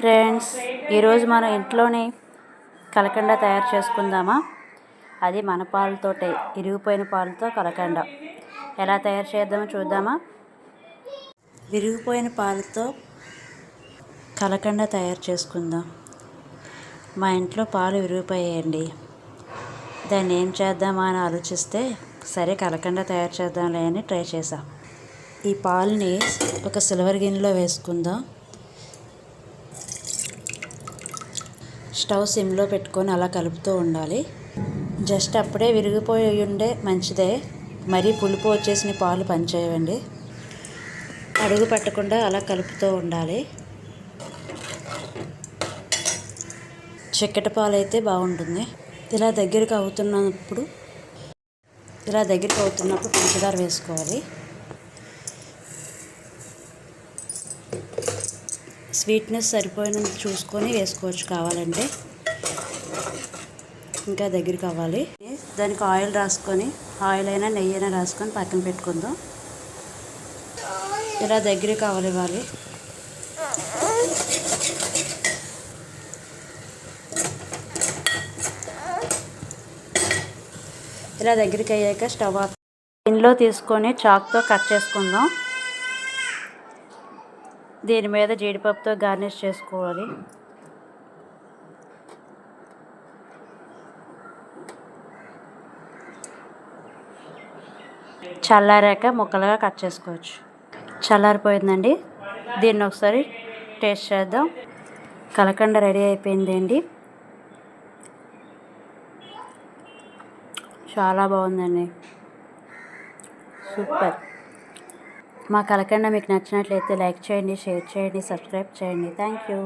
Friends ఈరోజు మనం ఇంట్లోనే కలకండ తయారు చేసుకుందామా? అది మన పాలతోటే విరిగిపోయిన పాలతో కలకండ. ఎలా తయారు చేద్దామో చూద్దామా? విరిగిపోయిన పాలతో కలకండ తయారు చేసుకుందాం. మా ఇంట్లో పాలు విరిగిపోయాయండి. దాన్ని ఏం చేద్దామా అని ఆలోచిస్తే సరే కలకండ తయారు చేద్దాంలే అని ట్రై చేసాం ఈ పాలని ఒక సిల్వర్ గిన్నెలో వేసుకుందాం. స్టవ్ సిమ్లో పెట్టుకొని అలా కలుపుతూ ఉండాలి. జస్ట్ అప్పుడే విరిగిపోయి ఉండే మంచిదే. మరీ పులుపు వచ్చేసిన పాలు పనిచేయవండి. అడుగు పట్టకుండా అలా కలుపుతూ ఉండాలి. చిక్కటి పాలు అయితే బాగుంటుంది. ఇలా దగ్గరికి అవుతున్నప్పుడు ఇలా దగ్గరికి అవుతున్నప్పుడు పంచదార వేసుకోవాలి. స్వీట్నెస్ సరిపోయినంత చూసుకొని వేసుకోవచ్చు కావాలంటే. ఇంకా దగ్గరికి అవ్వాలి దానికి ఆయిల్ రాసుకొని ఆయిల్ అయినా నెయ్యి అయినా రాసుకొని పక్కన పెట్టుకుందాం. ఇలా దగ్గరికి అవ్వాలి ఇలా దగ్గరికి అయ్యాక స్టవ్ ఆఫ్ ఇంట్లో తీసుకొని చాక్తో కట్ చేసుకుందాం. దీని మీద జీడిపప్పుతో గార్నిష్ చేసుకోవాలి? చల్లారాక ముక్కలుగా కట్ చేసుకోవచ్చు. చల్లారిపోయిందండి. దీన్ని ఒకసారి టేస్ట్ చేద్దాం. కలకండ రెడీ అయిపోయింది అండి. చాలా బాగుందండి. సూపర్. మా కలకండ మీకు నచ్చినట్లయితే లైక్ చేయండి షేర్ చేయండి సబ్స్క్రైబ్ చేయండి. Thank you.